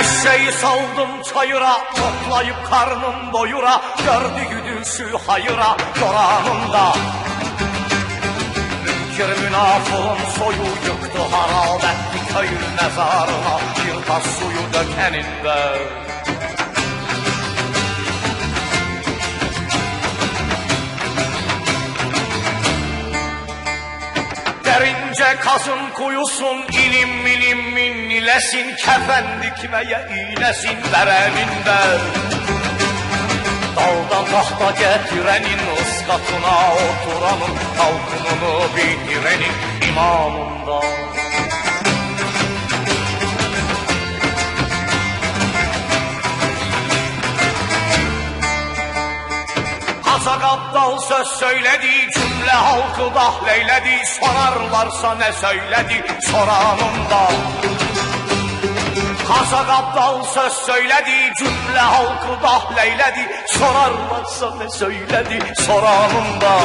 Eşeği saldım çayıra Toplayıp karnım doyura. Gördü güdüsü hayıra Yoranında Münkir münafığın soyu yıktı harap etti köyün mezarına Bir tas suyu dökeninde. Derince kazın kuyusun ilim milim minnilesin Kefen dikmeye iğnesin vereninde Daldan tahta getirenin ıskatına oturanın Kalkınını bitirenin imamında Kazak aptal söz söyledi Cümle halkı dahleyledi. Sorarlarsa ne söyledi Soranında Kazak aptal söz söyledi Cümle halkı dahleyledi Sorarlarsa ne söyledi Soranında